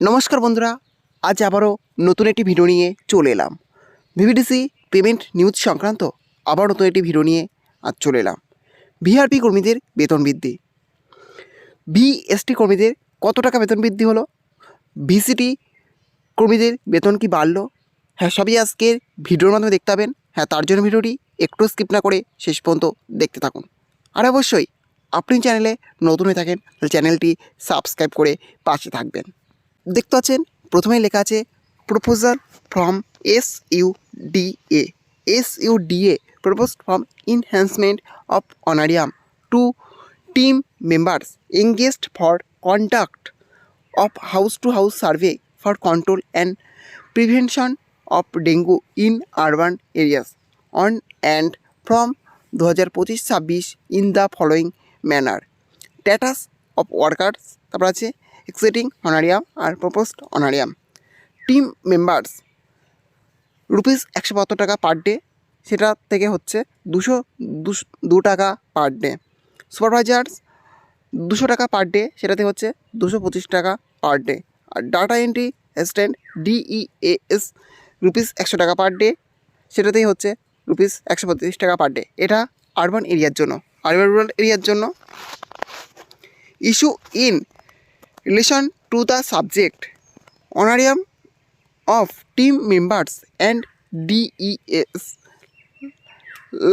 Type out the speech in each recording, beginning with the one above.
নমস্কার বন্ধুরা, আজ আবারও নতুন একটি ভিডিও নিয়ে চলে এলাম। ভিভিডিসি পেমেন্ট নিউজ সংক্রান্ত আবার নতুন একটি ভিডিও নিয়ে আজ চলে এলাম। ভিআরপি কর্মীদের বেতন বৃদ্ধি। বিএসটি কর্মীদের কত টাকা বেতন বৃদ্ধি হলো? ভিসিটি কর্মীদের বেতন কি বাড়লো? হ্যাঁ সবই আজকের ভিডিওর মাধ্যমে দেখতে পাবেন। হ্যাঁ তার জন্য ভিডিওটি একটু স্কিপ না করে শেষ পর্যন্ত দেখতে থাকুন। আর অবশ্যই, আপনি চ্যানেলে নতুন হয়ে থাকেন, তাহলে চ্যানেলটি সাবস্ক্রাইব করে পাশে থাকবেন। দেখতে পাচ্ছেন? প্রথমেই লেখা আছে proposal from S U D A S U D A propose from enhancement of honorarium to team members engaged for conduct of house to house survey for control and prevention of dengue in urban areas on and from দু হাজার পঁচিশ ছাব্বিশ in the following manner status of workers তারপর আছে existing honorarium আর proposed honorarium team members rupees একশো বাহাত্তর টাকা per day সেটা থেকে হচ্ছে দুশো দু টাকা পার ডে সুপারভাইজার্স দুশো টাকা পার ডে সেটাতে হচ্ছে দুশো পঁচিশ টাকা পার ডে আর data entry assistant DEAs rupees একশো টাকা পার ডে সেটাতেই হচ্ছে রুপিস একশো পঁচিশ টাকা পার ডে এটা আরবান এরিয়ার জন্য আরবান রুরাল এরিয়ার জন্য. Issue in relation to the subject honorarium of team members and DEs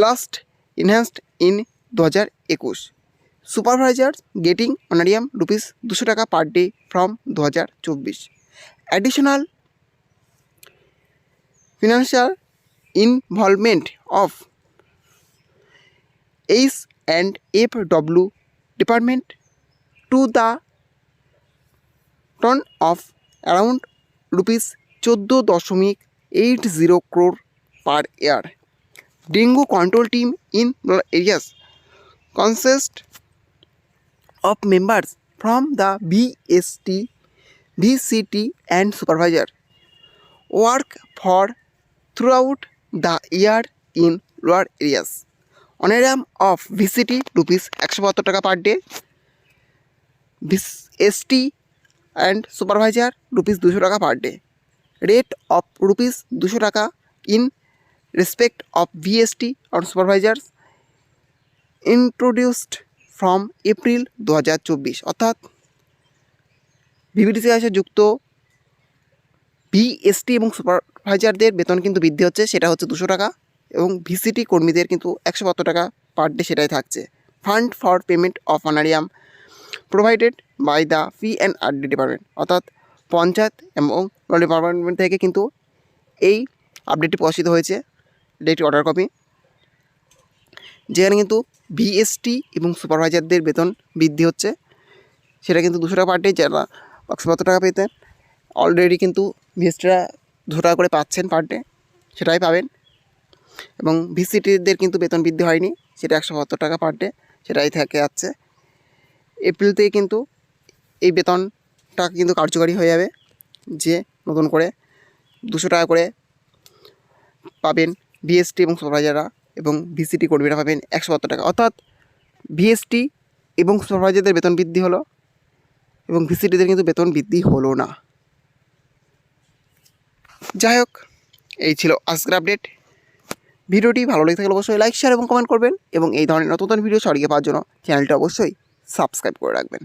last enhanced in দু হাজার একুশ সুপারভাইজার গেটিং অনারিয়াম রুপিস দুশো টাকা পার ডে ফ্রম দু হাজার চব্বিশ additional financial involvement of H and F W department to the tune of around rupees চোদ্দ দশমিক eight zero crore per year dengue control team in rural areas consist of members from the VST VCT and supervisor work for throughout the year in rural areas honorarium of VCT rupees একশো বাহাত্তর টাকা per day VST and supervisor rupees দুশো টাকা per day rate of rupees দুশো টাকা in respect of VST on supervisors introduced from April দু হাজার চব্বিশ। অর্থাৎ বিবিডিসি আসে যুক্ত ভিএসটি এবং সুপারভাইজারদের বেতন কিন্তু বৃদ্ধি হচ্ছে, সেটা হচ্ছে দুশো টাকা, এবং ভিসিটি কর্মীদের কিন্তু একশো বাহাত্তর টাকা পার ডে সেটাই থাকছে। Fund for payment of honorarium provided by the P and R D department. অর্থাৎ পঞ্চায়েত এবং ডিপার্টমেন্ট থেকে কিন্তু এই আপডেটটি প্রকাশিত হয়েছে একটি অর্ডার কপি যেখানে কিন্তু ভিএসটি এবং সুপারভাইজারদের বেতন বৃদ্ধি হচ্ছে। সেটা কিন্তু দুশো টাকা পার ডে যারা একশো বাহাত্তর টাকা পেতেন অলরেডি কিন্তু ভিএসটিরা দুশো টাকা করে পাচ্ছেন পার ডে সেটাই পাবেন। এবং ভিসিটিদের কিন্তু বেতন বৃদ্ধি হয়নি, সেটা একশো বাহাত্তর টাকা পার ডে সেটাই থেকে যাচ্ছে। এপ্রিল থেকে কিন্তু এই বেতনটা কিন্তু কার্যকারী হয়ে যাবে যে নতুন করে দুশো টাকা করে পাবেন বিএসটি এবং সুপারভাইজাররা এবং ভিসিটি কর্মীরা পাবেন একশো বাহাত্তর টাকা। অর্থাৎ ভিএসটি এবং সুপারভাইজারদের বেতন বৃদ্ধি হলো এবং ভিসিটিদের কিন্তু বেতন বৃদ্ধি হলো না। যাই হোক, এই ছিল আজকের আপডেট। ভিডিওটি ভালো লেগে থাকলে অবশ্যই লাইক শেয়ার এবং কমেন্ট করবেন এবং এই ধরনের নতুন নতুন ভিডিও সরিয়ে পাওয়ার জন্য চ্যানেলটা অবশ্যই সাবস্ক্রাইব করে রাখবেন।